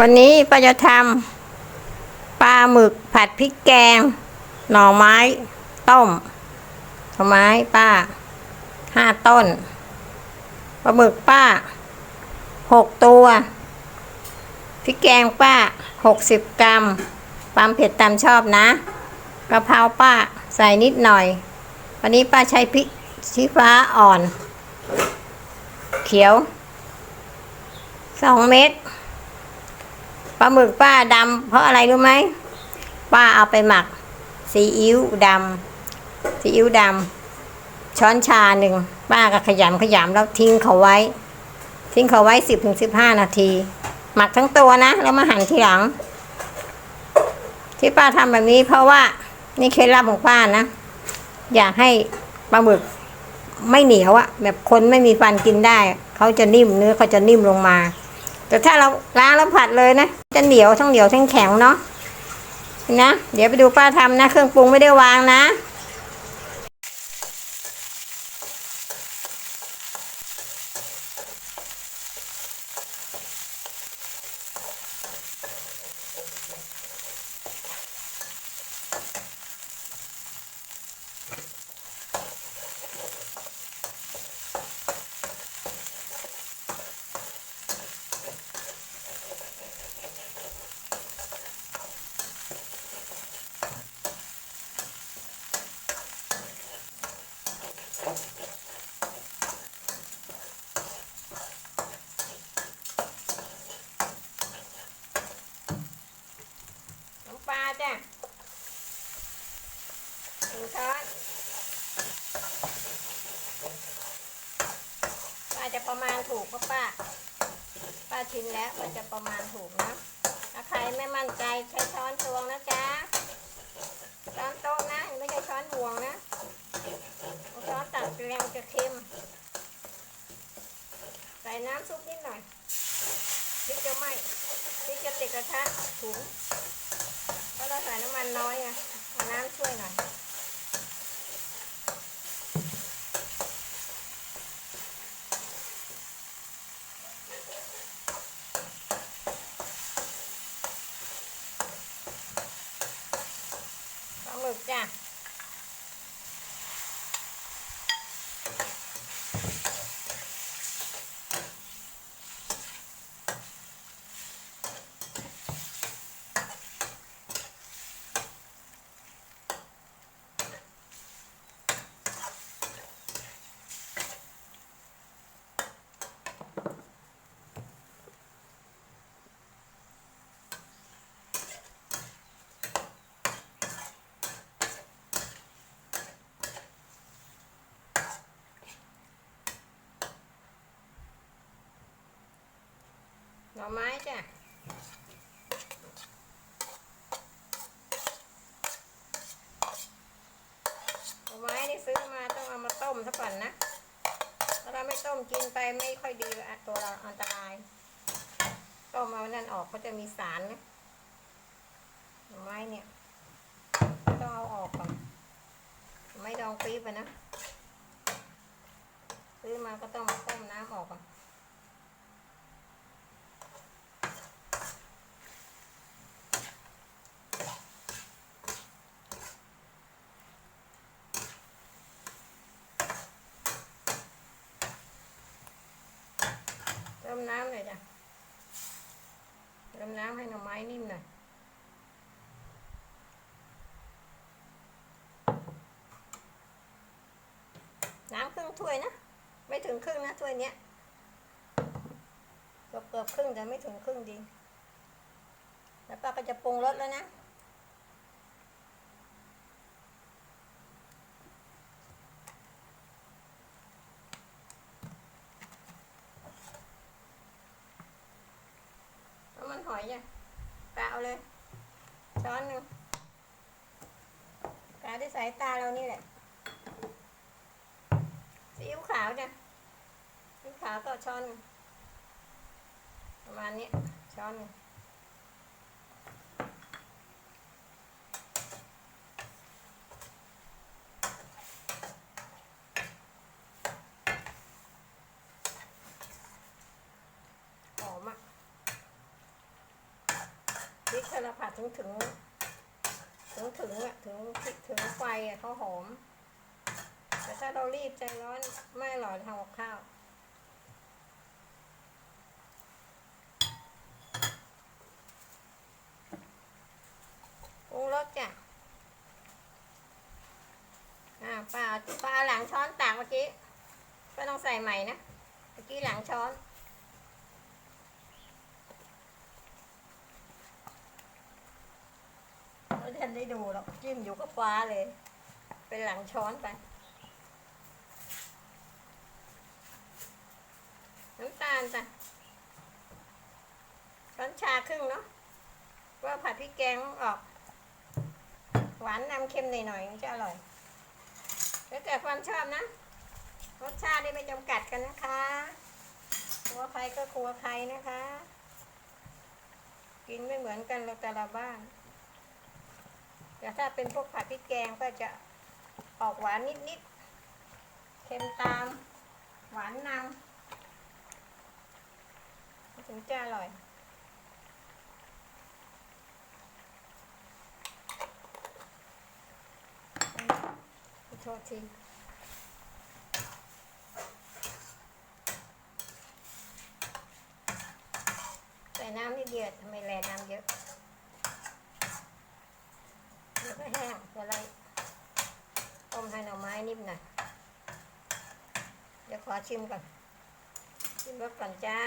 วันนี้ป้าจะทำปลาหมึกผัดพริกแกง หน่อไม้ ต้มหน่อไม้ป้าห้าต้นปลาหมึกป้าหกตัวพริกแกงป้าหกสิบกรัมความเผ็ดตามชอบนะกระเพราป้าใส่นิดหน่อย วันนี้ป้าใช้พริกชี้ฟ้าอ่อน เขียวสองเม็ด ลาหมึกป้าดำเพราะอะไรรู้ไหมป้าเอาไปหมักซีอิ๊วดำซีอิ๊วดำช้อนชาหนึ่งป้าก็ขยำขยำแล้วทิ้งเขาไว้ ทิ้งเขาไว้สิบถึงสิบห้านาที หมักทั้งตัวนะ แล้วมาหั่นทีหลัง ที่ป้าทำแบบนี้เพราะว่านี่เคล็ดลับของป้านะ อยากให้ปลาหมึกไม่เหนียวอะแบบคนไม่มีฟันกินได้ เขาจะนิ่มเนื้อเขาจะนิ่มลงมา แต่ถ้าเราล้างแล้วผัดเลยนะ จะเหนียวทั้งเหนียวทั้งแข็งเนาะนะ เดี๋ยวไปดูป้าทำนะ เครื่องปรุงไม่ได้วางนะ น้ำปลาจ้ะหนึ่งช้อนป้า จะประมาณถูกเพราะป้า ป้าชินแล้วมันจะประมาณถูกนะ ถ้าใครไม่มั่นใจใช้ช้อนตวงนะจ๊ะ ช้อนโต๊ะนะไม่ใช่ช้อนห่วงนะช้อนตัดแรงจะเค็ม ใส่น้ำซุปนิดหน่อยพริกจะไหม้พริกจะติดกระทะถุงเพราะเราใส่น้ำมันน้อยไงเอาน้ำช่วยหน่อย ปลาหมึก จ้ะ อไม้จ้ะหน่อไม้นี่ซื้อมาต้องเอามาต้มซะก่อนนะถ้าเราไม่ต้มกินไปไม่ค่อยดีตัวเราอันตราย ต้มเอานั่นออกก็จะมีสารนะหน่อไม้เนี่ยต้องเอาออกก่อนไม่ดองปี๊บนะซื้อมาก็ต้องมาต้มน้ำออกก่อน น้ำหน่อยจ้ะเติมน้ำให้หน่อไม้นิ่มหน่อยน้ำครึ่งถ้วยนะ ไม่ถึงครึ่งนะถ้วยเนี้ยเกือบเกือบครึ่งแต่ไม่ถึงครึ่งดี แล้วป้าก็จะปรุงรสแล้วนะ น้ำมันหอ ยจ้ะกะเอาเลย ช้อนหนึ่งกะที่สายตาเรานี่แหละซีอิ๊วขาวจ้ะซีอิ๊วขาวก็ช้อนประมาณนี้ช้อนหนึ่งหอมอะ พริ กถ้าเราผัดถึงถึง ถึงถึงอะถึงพริกถึงไฟอะเขาหอม แต่ถ้าเรารีบใจร้อนไม่อร่อทำกับข้าวปรุงรสจ้ะอ่าป้าป้าเอาหลังช้อนตากเมื่อกี้ก็ต้องใส่ใหม่นะ เมื่อกี้หลังช้อน ไม่ทันได้ดูหรอกจิ้มอยู่กับฟ้าเลย เป็นหลังช้อนไป น้ำตาลจ้ะช้อนชาครึ่งเนาะว่าผัดพริกแกงออก หวานนำเค็มหน่อยๆมันจะอร่อยแล้วแต่ความชอบนะรสชาติได้ไม่จำกัดกันนะคะครัวใครก็ครัวใครนะคะ กินไม่เหมือนกันเราแต่ละบ้าน แต่ถ้าเป็นพวกผัดพริกแกงก็จะออกหวานนิดๆ เค็มตาม หวานนำถึงจะอร่อย โทษทีใส่น้ำนิดเดียวทำไมแลน้ำเยอะ เดี๋ยวก็แห้งเดี๋ยวเรต้มให้หน่อไม้นิ่มหน่อยเดี๋ยวขอชิมก่อน ชิมรสก่อนจ้า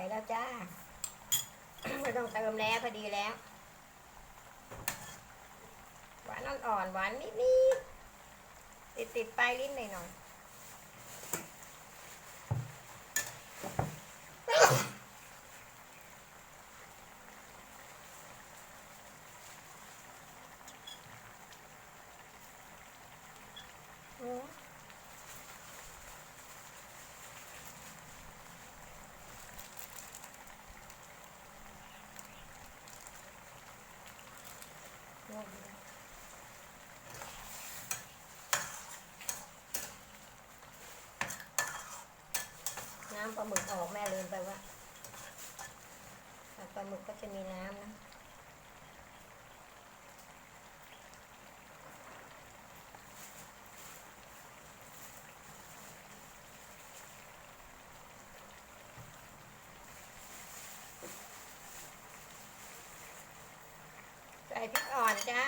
อยแล้วจ้าไม่ต้องเติมแล้วพอดีแล้ว หวานอ่อนๆหวานนิดๆติดติดๆปลายลิ้นหน่อยๆน่อยอืมงงเลยน้ำป ลาหมึกออกแม่ลืมไปว่าปลาหมึกก็จะมีน้ำนะใส่พริกอ่อนจ้า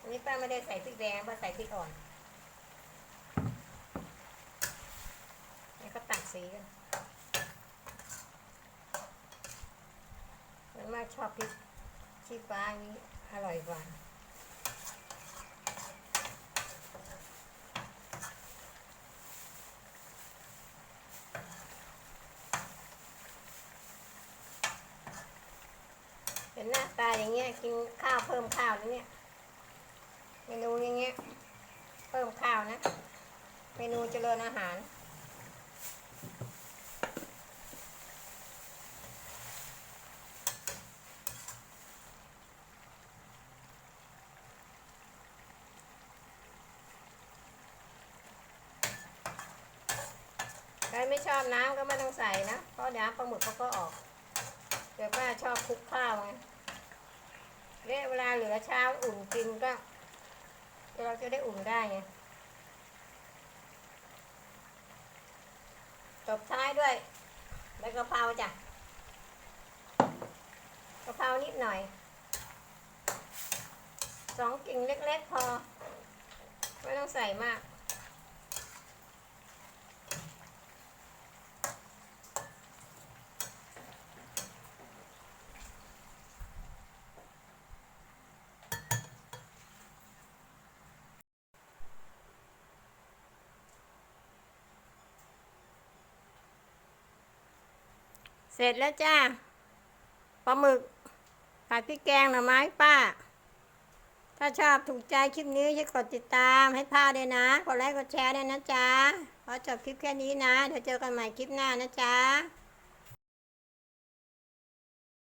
อันนี้ป้าไม่ได้ใส่พริกแดงป้าใส่พริกอ่อนนี่ก็ตัก สีกันมันมากชอบพริกชี้ฟ้าอย่างนี้อร่อยกว่าเห็นหน้าตาอย่างเงี้ยกินข้าวเพิ่มข้าวนะเนี่ยเมนูอย่างเงี้ยเพิ่มข้าวนะ เมนูเจริญอาหาร ไม่ชอบน้ำก็ไม่ต้องใส่นะ เพราะเดี๋ยวปลาหมึกเขาก็ออกเดี๋ยวป้าชอบคลุกข้าวไงเนี่ยเวลาเหลือเช้าอุ่นกินก็ เราจะได้อุ่นได้ไงตบท้ายด้วยใบกะเพราจ้ะกะเพรานิดหน่อยสองกิ่งเล็กๆพอ ไม่ต้องใส่มาก เสร็จแล้วจ้าปลาหมึกผัดพริกแกงหน่อไม้ป้า ถ้าชอบถูกใจคลิปนี้ช่วยกดติดตามให้ป้าด้วยนะ กดไลค์กดแชร์ด้วยนะจ๊ะขอจบคลิปแค่นี้นะ เดี๋ยวเจอกันใหม่คลิปหน้านะจ๊ะ